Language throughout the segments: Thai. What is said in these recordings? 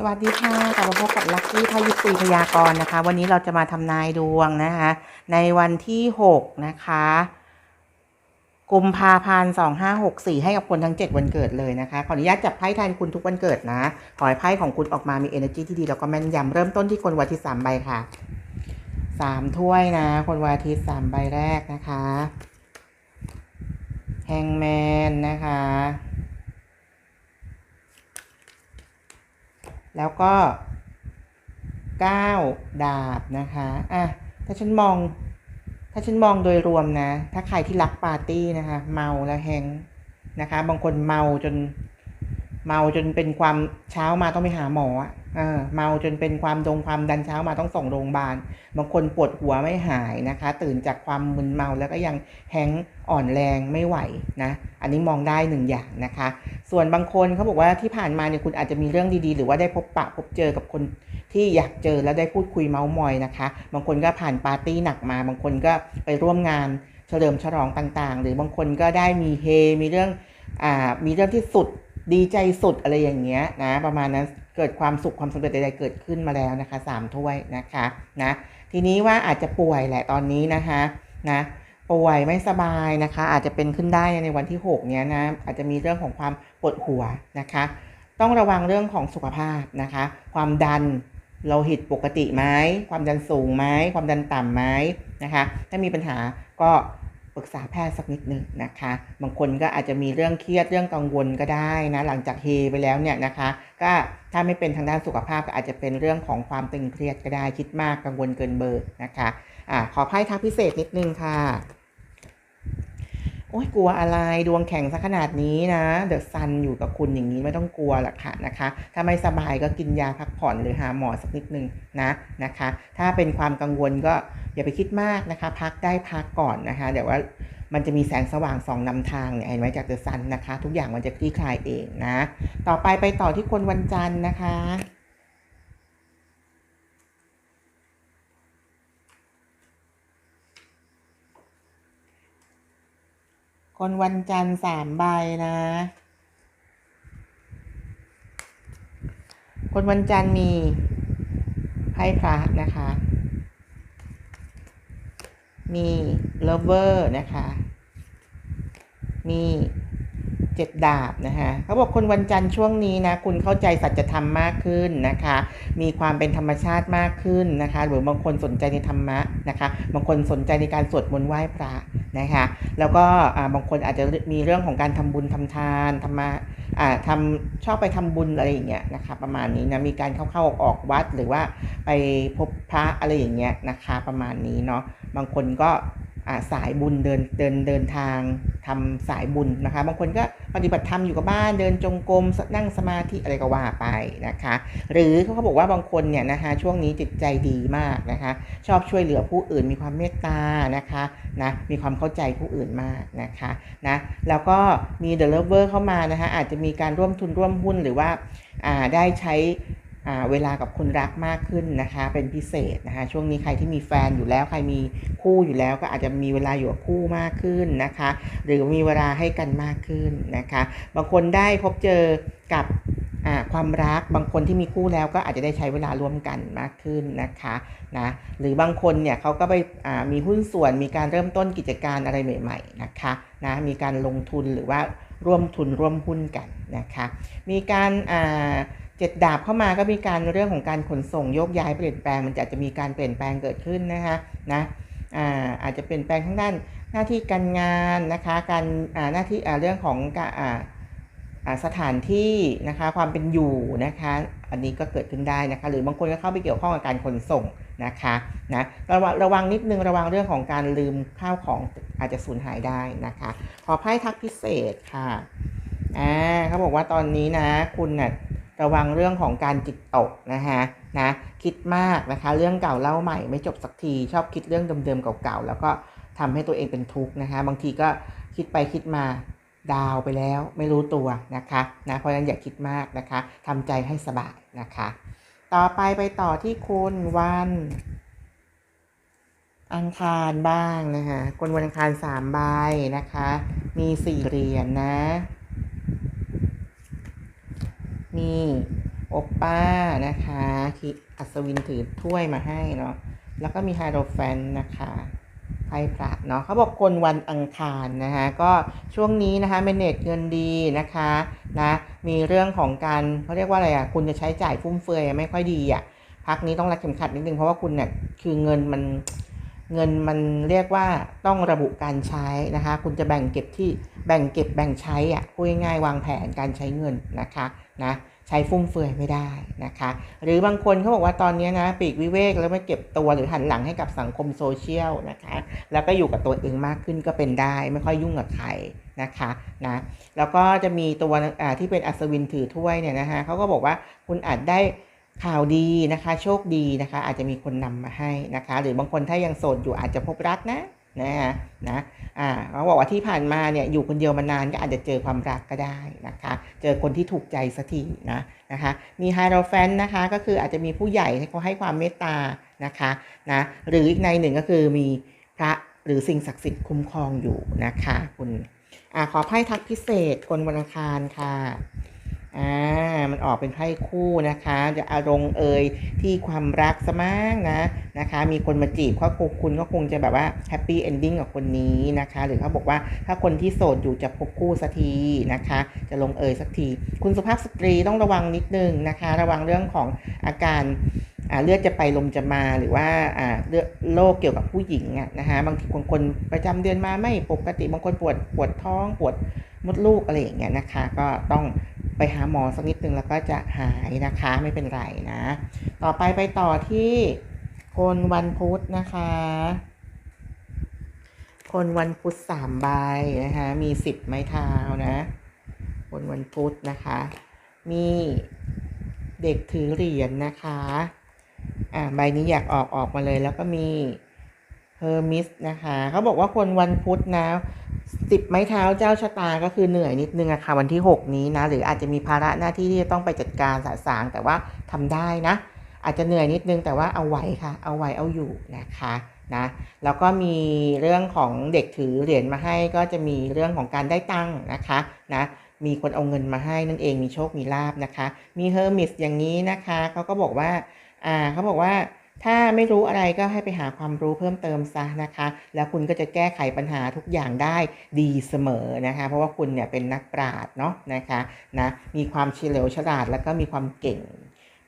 สวัสดีค่ะกลับมาพบกับลัคกี้พยิปซีพยากรณ์นะคะ วันนี้เราจะมาทำนายดวงนะคะ ในวันที่ 6 นะคะกุมภาพันธ์2564ให้กับคนทั้ง 7 วันเกิดเลยนะคะ ขออนุญาตจับไพ่แทนคุณทุกวันเกิดนะ ขอให้ไพ่ของคุณออกมามี energy ที่ดีแล้วก็แม่นยำเริ่มต้นที่คนวันอาทิตย์3ใบค่ะ3ถ้วยนะ คนวันอาทิตย์3ใบแรกนะคะแฮงแมนนะคะ แล้วก็ก้าวดาบนะคะอะถ้าฉันมอง ถ้าฉันมองโดยรวมนะ ถ้าใครที่รักปาร์ตี้นะคะ เมาแล้วแฮงนะคะ บางคนเมาจน เมาจนเป็นความเช้ามาต้องไปหาหมออะเมาจนเป็นความดงความดันเช้ามาต้องส่งโรงพยาบาล บางคนปวดหัวไม่หายนะคะ ตื่นจากความมึนเมาแล้วก็ยังแฮงอ่อนแรงไม่ไหวนะ อันนี้มองได้หนึ่งอย่างนะคะ ส่วนบางคนเขาบอกว่าที่ผ่านมาเนี่ยคุณอาจจะมีเรื่องดีๆ หรือว่าได้พบปะพบเจอกับคนที่อยากเจอแล้วได้พูดคุยเมาส์มอยนะคะ บางคนก็ผ่านปาร์ตี้หนักมา บางคนก็ไปร่วมงานเฉลิมฉลองต่างๆ หรือบางคนก็ได้มีเฮมีเรื่องอ่ามีเรื่องที่สุด ดีใจสุดอะไรอย่างเงี้ยนะประมาณนั้นเกิดความสุขความสำเร็จใดๆเกิดขึ้นมาแล้วนะคะสามถ้วยนะคะนะทีนี้ว่าอาจจะป่วยแหละตอนนี้นะคะนะป่วยไม่สบายนะคะ อาจจะเป็นขึ้นได้ในวันที่ 6 เนี้ยนะอาจจะมีเรื่องของความปวดหัวนะคะ ต้องระวังเรื่องของสุขภาพนะคะ ความดันโลหิตปกติไหมความดันสูงไหมความดันต่ำไหมนะคะ ถ้ามีปัญหาก็ ปรึกษาแพทย์สักนิดหนึ่งนะคะ บางคนก็อาจจะมีเรื่องเครียดเรื่องกังวลก็ได้นะหลังจากเฮไปแล้วเนี่ยนะคะ ก็ถ้าไม่เป็นทางด้านสุขภาพก็อาจจะเป็นเรื่องของความตึงเครียดก็ได้คิดมากกังวลเกินเบอร์นะคะอ่าขอไพ่ทักพิเศษนิดนึงค่ะ โอ้ยกลัวอะไรดวงแข็งซะขนาดนี้นะ เดอะซันอยู่กับคุณอย่างนี้ไม่ต้องกลัวหรอกค่ะนะคะ ถ้าไม่สบายก็กินยาพักผ่อนหรือหาหมอสักนิดนึงนะนะคะ ถ้าเป็นความกังวลก็อย่าไปคิดมากนะคะ พักได้พักก่อนนะคะเดี๋ยวว่ามันจะมีแสงสว่างสองนำทางเนี่ยเห็นไหมจากเดอะซันนะคะ ทุกอย่างมันจะคลี่คลายเองนะ ต่อไปไปต่อที่คนวันจันทร์นะคะ คนวันจันทร์สามใบนะ คนวันจันทร์มีไพ่พระนะคะ มีเลเวอร์นะคะ มีเจ็ดดาบนะคะเขาบอกคนวันจันทร์ช่วงนี้นะ คุณเข้าใจสัจธรรมมากขึ้นนะคะ มีความเป็นธรรมชาติมากขึ้นนะคะ หรือบางคนสนใจในธรรมะนะคะ บางคนสนใจในการสวดมนต์ไหว้พระ นะคะแล้วก็บางคนอาจจะมีเรื่องของการทำบุญทำทานทำมาทำชอบไปทำบุญอะไรอย่างเงี้ยนะคะประมาณนี้นะมีการเข้าๆออกวัดหรือว่าไปพบพระอะไรอย่างเงี้ยนะคะประมาณนี้เนาะบางคนก็ สายบุญเดินเดินเดินทางทำสายบุญนะคะ บางคนก็ปฏิบัติธรรมอยู่กับบ้านเดินจงกรมนั่งสมาธิอะไรก็ว่าไปนะคะ หรือเขาบอกว่าบางคนเนี่ยนะคะช่วงนี้จิตใจดีมากนะคะ ชอบช่วยเหลือผู้อื่นมีความเมตตานะคะนะมีความเข้าใจผู้อื่นมากนะคะนะแล้วก็มี The Lover เข้ามานะคะอาจจะมีการร่วมทุนร่วมหุ้นหรือว่าได้ใช้ เวลากับคนรักมากขึ้นนะคะ เป็นพิเศษนะคะ ช่วงนี้ใครที่มีแฟนอยู่แล้วใครมีคู่อยู่แล้วก็อาจจะมีเวลาอยู่กับคู่มากขึ้นนะคะ หรือมีเวลาให้กันมากขึ้นนะคะ บางคนได้พบเจอกับความรักบางคนที่มีคู่แล้วก็อาจจะได้ใช้เวลาร่วมกันมากขึ้นนะคะนะหรือบางคนเนี่ยเขาก็ไปมีหุ้นส่วนมีการเริ่มต้นกิจการอะไรใหม่ ๆนะคะนะมีการลงทุนหรือว่าร่วมทุนร่วมหุ้นกันนะคะ มีการ เจ็ดดาบเข้ามาก็มีการเรื่องของการขนส่งโยกย้ายเปลี่ยนแปลง มันจะอาจจะมีการเปลี่ยนแปลงเกิดขึ้นนะคะนะอาอาจจะเปลี่ยนแปลงทั้งด้านหน้าที่การงานนะคะการหน้าที่เรื่องของสถานที่นะคะความเป็นอยู่นะคะอันนี้ก็เกิดขึ้นได้นะคะหรือบางคนก็เข้าไปเกี่ยวข้องกับการขนส่งนะคะนะระวังระวังนิดนึงระวังเรื่องของการลืมข้าวของอาจจะสูญหายได้นะคะขอไพ่ทักพิเศษค่ะอ่าเขาบอกว่าตอนนี้นะคุณนะ่ะ ระวังเรื่องของการจิตตกนะคะนะคิดมากนะคะ เรื่องเก่าเล่าใหม่ไม่จบสักที ชอบคิดเรื่องเดิมๆเก่าๆแล้วก็ทำให้ตัวเองเป็นทุกข์นะคะบางทีก็คิดไปคิดมาดาวไปแล้วไม่รู้ตัวนะคะนะเพราะฉะนั้นอย่าคิดมากนะคะทำใจให้สบายนะคะ ต่อไปไปต่อที่คุณวัน อังคารบ้างนะคะคนวันอังคารสามใบนะคะ มีสี่เหรียญนะ มีโอปป้านะคะคิอัศวินถือถ้วยมาให้เนาะแล้วก็มีไฮโดรแฟนนะคะไพ่พระเนาะเขาบอกคนวันอังคารนะคะก็ช่วงนี้นะคะเมเนจเงินดีนะคะนะมีเรื่องของการเขาเรียกว่าอะไรอะคุณจะใช้จ่ายฟุ่มเฟือยไม่ค่อยดีอะพักนี้ต้องรัดเข็มขัดนิดนึงเพราะว่าคุณเนี่ยคือเงินมันเงินมันเรียกว่าต้องระบุการใช้นะคะ คุณจะแบ่งเก็บที่แบ่งเก็บแบ่งใช้อะพูดง่ายๆวางแผนการใช้เงินนะคะ นะใช้ฟุ่มเฟือยไม่ได้นะคะ หรือบางคนเขาบอกว่าตอนนี้นะปีกวิเวกแล้วไม่เก็บตัวหรือหันหลังให้กับสังคมโซเชียลนะคะ แล้วก็อยู่กับตัวเองมากขึ้นก็เป็นได้ ไม่ค่อยยุ่งกับใครนะคะนะแล้วก็จะมีตัวที่เป็นอัศวินถือถ้วยเนี่ยนะคะเขาก็บอกว่าคุณอาจได้ข่าวดีนะคะ โชคดีนะคะ อาจจะมีคนนำมาให้นะคะ หรือบางคนถ้ายังโสดอยู่อาจจะพบรักนะ นะนะอ่าเขาบอกว่าที่ผ่านมาเนี่ยอยู่คนเดียวมานานก็อาจจะเจอความรักก็ได้นะคะ เจอคนที่ถูกใจสักทีนะนะคะมีไฮโรแฟนนะคะก็คืออาจจะมีผู้ใหญ่เขาให้ความเมตตานะคะนะหรืออีกในหนึ่งก็คือมีพระหรือสิ่งศักดิ์สิทธิ์คุ้มครองอยู่นะคะคุณอ่าขอไพ่ทักพิเศษคนวันอังคารค่ะ อ่า มันออกเป็นไพ่คู่นะคะ จะอารมณ์เอ่ยที่ความรักสมากนะนะคะ มีคนมาจีบเขาคงคุณก็คงจะแบบว่าแฮปปี้เอนดิ้งกับคนนี้นะคะ หรือเขาบอกว่าถ้าคนที่โสดอยู่จะพบคู่สักทีนะคะ จะลงเอยสักที คุณสุภาพสตรีต้องระวังนิดนึงนะคะ ระวังเรื่องของอาการเลือดจะไปลมจะมาหรือว่าเลือดโรคเกี่ยวกับผู้หญิงอะนะคะบางทีบางคนประจำเดือนมาไม่ปกติบางคนปวดปวดท้องปวดมดลูกอะไรอย่างเงี้ยนะคะ ก็ต้อง ไปหาหมอสักนิดนึงแล้วก็จะหายนะคะไม่เป็นไรนะ ต่อไปไปต่อที่คนวันพุธนะคะ คนวันพุธสามใบนะคะมีสิบไม้เท้านะ คนวันพุธนะคะ มีเด็กถือเหรียญนะคะอ่าใบนี้อยากออกออกมาเลยแล้วก็มีเฮอร์มิสนะคะเขาบอกว่าคนวันพุธนะ สิบไม้เท้าเจ้าชะตาก็คือเหนื่อยนิดนึงอะค่ะวันที่ 6 นี้นะ หรืออาจจะมีภาระหน้าที่ที่จะต้องไปจัดการสะสางแต่ว่าทำได้นะ อาจจะเหนื่อยนิดนึงแต่ว่าเอาไหวค่ะ เอาไหวเอาอยู่นะคะนะแล้วก็มีเรื่องของเด็กถือเหรียญมาให้ก็จะมีเรื่องของการได้ตังค์นะคะนะมีคนเอาเงินมาให้นั่นเองมีโชคมีลาบนะคะ มีเฮอร์มิสอย่างนี้นะคะเขาก็บอกว่าอ่าเขาบอกว่า ถ้าไม่รู้อะไรก็ให้ไปหาความรู้เพิ่มเติมซะนะคะ แล้วคุณก็จะแก้ไขปัญหาทุกอย่างได้ดีเสมอนะคะ เพราะว่าคุณเนี่ยเป็นนักปราชญ์เนาะนะคะนะมีความเฉลียวฉลาดแล้วก็มีความเก่ง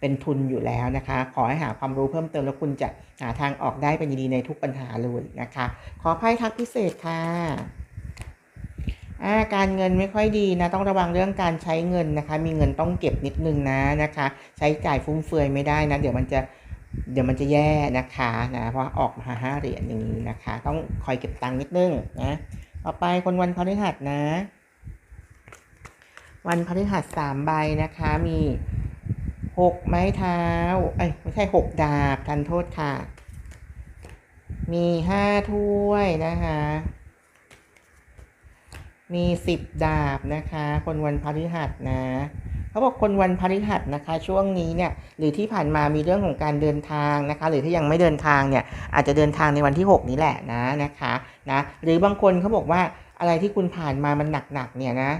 เป็นทุนอยู่แล้วนะคะ ขอให้หาความรู้เพิ่มเติมแล้วคุณจะหาทางออกได้เป็นดีในทุกปัญหาเลยนะคะ ขอไพ่ทักพิเศษค่ะาการเงินไม่ค่อยดีนะ ต้องระวังเรื่องการใช้เงินนะคะ มีเงินต้องเก็บนิดนึงนะนะคะ ใช้จ่ายฟุ่มเฟือยไม่ได้นะ เดี๋ยวมันจะ เดี๋ยวมันจะแย่นะคะนะเพราะออกมาห้าเหรียญอย่างนี้นะคะ ต้องคอยเก็บตังค์นิดนึงนะต่อไปคนวันพฤหัสนะ วันพฤหัสสามใบนะคะ มีหกไม้เท้าเอ้ยไม่ใช่หกดาบทันโทษค่ะ มีห้าถ้วยนะคะ มีสิบดาบนะคะ คนวันพฤหัสนะ เขาบอกคนวันพฤหัสนะคะ ช่วงนี้เนี่ยหรือที่ผ่านมามีเรื่องของการเดินทางนะคะ หรือถ้ายังไม่เดินทางเนี่ยอาจจะเดินทางในวันที่ 6 นี้แหละนะนะคะนะหรือบางคนเขาบอกว่าอะไรที่คุณผ่านมามันหนักๆเนี่ยนะ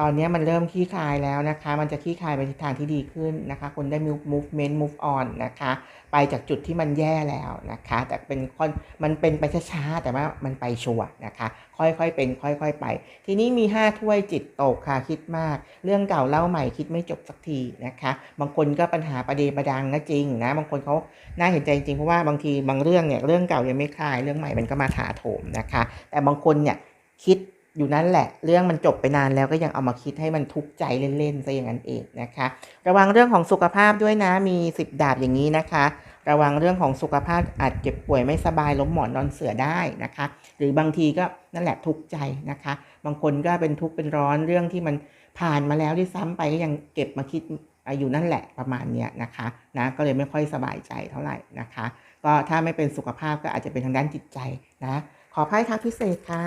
ตอนนี้มันเริ่มคลี่คลายแล้วนะคะ มันจะคลี่คลายไปทิศทางที่ดีขึ้นนะคะ คนได้ move movement move on นะคะ ไปจากจุดที่มันแย่แล้วนะคะ แต่เป็นคนมันเป็นไปช้าๆ แต่ว่ามันไปชัวร์นะคะ ค่อยๆ เป็น ค่อยๆ ไป ทีนี้มี 5 ถ้วยจิตตกค่ะ คิดมาก เรื่องเก่าเล่าใหม่คิดไม่จบสักทีนะคะ บางคนก็ปัญหาประเดประดังนะจริงนะ บางคนเขาน่าเห็นใจจริงเพราะว่าบางทีบางเรื่องเนี่ย เรื่องเก่ายังไม่คลาย เรื่องใหม่มันก็มาถาโถมนะคะ แต่บางคนเนี่ยคิด อยู่นั่นแหละ เรื่องมันจบไปนานแล้วก็ยังเอามาคิดให้มันทุกข์ใจเล่นๆซะอย่างนั้นเองนะคะ ระวังเรื่องของสุขภาพด้วยนะมีสิบดาบอย่างนี้นะคะ ระวังเรื่องของสุขภาพอาจเจ็บป่วยไม่สบายล้มหมอนนอนเสือได้นะคะ หรือบางทีก็นั่นแหละทุกข์ใจนะคะ บางคนก็เป็นทุกข์เป็นร้อนเรื่องที่มันผ่านมาแล้วที่ซ้ำไปก็ยังเก็บมาคิดอยู่นั่นแหละประมาณเนี้ยนะคะนะก็เลยไม่ค่อยสบายใจเท่าไหร่นะคะ ก็ถ้าไม่เป็นสุขภาพก็อาจจะเป็นทางด้านจิตใจนะขอไพ่ทักพิเศษค่ะ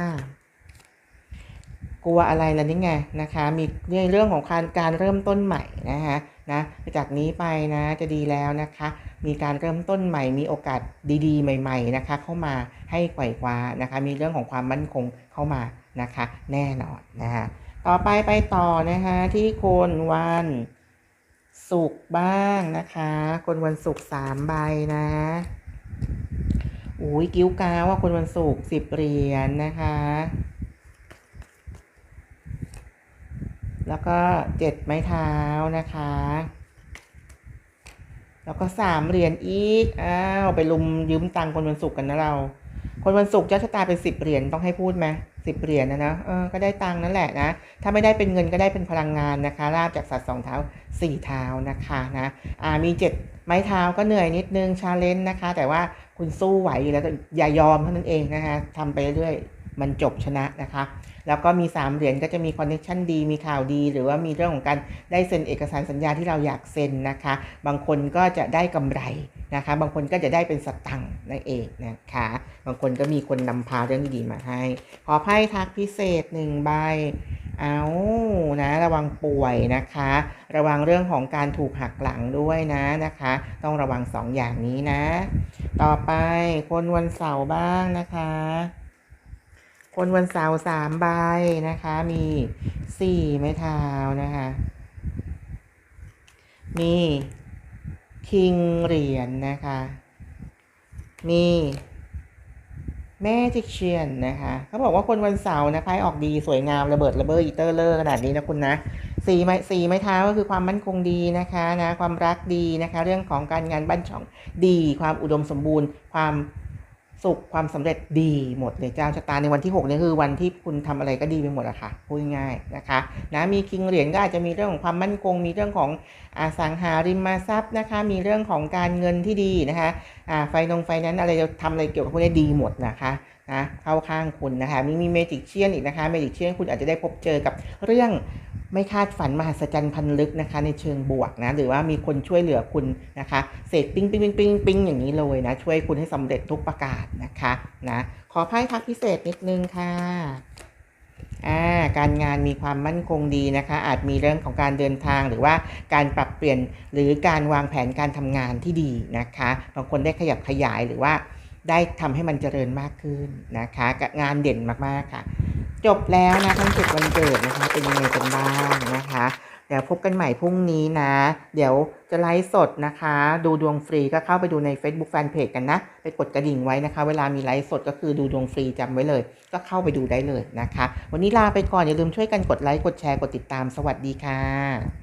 กลัวอะไรล่ะนี่ไงนะคะ มีในเรื่องของการการเริ่มต้นใหม่นะคะนะจากนี้ไปนะจะดีแล้วนะคะ มีการเริ่มต้นใหม่มีโอกาสดีๆ ใหม่ ๆนะคะ เข้ามาให้ไขว่คว้านะคะ มีเรื่องของความมั่นคงเข้ามานะคะ แน่นอนนะคะต่อไปไปต่อนะคะที่คนวันศุกร์บ้างนะคะ คนวันศุกร์สามใบนะอุ้ยกิ้วกาวว่าคนวันศุกร์สิบเหรียญนะคะ แล้วก็เจ็ดไม้เท้านะคะ แล้วก็สามเหรียญอีก อ้าว ไปลุมยืมตังค์คนวันศุกร์กันนะเรา คนวันศุกร์เจ้าชะตาเป็นสิบเหรียญต้องให้พูดไหมสิบเหรียญนะนะเออก็ได้ตังค์นั่นแหละนะ ถ้าไม่ได้เป็นเงินก็ได้เป็นพลังงานนะคะลาบจากสัตว์สองเท้าสี่เท้านะคะนะอ่ามีเจ็ดไม้เท้าก็เหนื่อยนิดนึงชาเลนจ์นะคะ แต่ว่าคุณสู้ไหวอยู่แล้วก็อย่ายอมเท่านั้นเองนะคะทำไปเรื่อยมันจบชนะนะคะ แล้วก็มีสามเหรียญก็จะมีคอนเนคชั่นดี มีข่าวดี หรือว่ามีเรื่องของการได้เซ็นเอกสารสัญญาที่เราอยากเซ็นนะคะ บางคนก็จะได้กำไรนะคะ บางคนก็จะได้เป็นสตังค์นั่นเองนะคะ บางคนก็มีคนนำพาเรื่องดีๆมาให้ ขอไพ่ทักพิเศษหนึ่งใบเอานะ ระวังป่วยนะคะ ระวังเรื่องของการถูกหักหลังด้วยนะนะคะ ต้องระวังสองอย่างนี้นะ ต่อไปคนวันเสาร์บ้างนะคะ คนวันเสาร์สามใบนะคะ มีสี่ไม้เท้านะคะ มีคิงเหรียญนะคะ มีแม่จิกเชียนนะคะเขาบอกว่าคนวันเสาร์นะคะออกดีสวยงามระเบิดระเบ้ออีเตอร์เลอร์ขนาดนี้นะคุณนะสีไม้สีไม้เท้าก็คือความมั่นคงดีนะคะนะความรักดีนะคะ เรื่องของการงานบ้านช่องดี ความอุดมสมบูรณ์ ความ สุขความสำเร็จดีหมดเลยเจ้าชะตาในวันที่6เนี่ยคือวันที่คุณทำอะไรก็ดีไปหมดอะค่ะพูดง่ายๆนะคะนะมีคิงเหรียญก็อาจจะมีเรื่องของความมั่นคง มีเรื่องของอสังหาริมทรัพย์นะคะ มีเรื่องของการเงินที่ดีนะคะอ่าไฟนงไฟนั้นอะไรจะทำอะไรเกี่ยวกับพวกนี้ดีหมดนะคะนะเข้าข้างคุณนะคะมีมีเมจิกเชียนอีกนะคะเมจิกเชียนคุณอาจจะได้พบเจอกับเรื่อง ไม่คาดฝันมหัศจรรย์พันลึกนะคะ ในเชิงบวกนะ หรือว่ามีคนช่วยเหลือคุณนะคะเสกปิ้งปิ้งปิ้งปิ้งปิ้งอย่างนี้เลยนะ ช่วยคุณให้สำเร็จทุกประการนะคะนะขอไพ่ทักพิเศษนิดนึงค่ะอ่าการงานมีความมั่นคงดีนะคะ อาจมีเรื่องของการเดินทางหรือว่าการปรับเปลี่ยนหรือการวางแผนการทำงานที่ดีนะคะบางคนได้ขยับขยายหรือว่าได้ทำให้มันเจริญมากขึ้นนะคะ งานเด่นมากๆค่ะ จบแล้วนะทั้งจุดวันเกิดนะคะเป็นยังไงกันบ้างนะคะ เดี๋ยวพบกันใหม่พรุ่งนี้นะ เดี๋ยวจะไลฟ์สดนะคะ ดูดวงฟรีก็เข้าไปดูใน Facebook Fanpage กันนะ ไปกดกระดิ่งไว้นะคะ เวลามีไลฟ์สดก็คือดูดวงฟรีจำไว้เลย ก็เข้าไปดูได้เลยนะคะ วันนี้ลาไปก่อนอย่าลืมช่วยกันกดไลค์กดแชร์กดติดตามสวัสดีค่ะ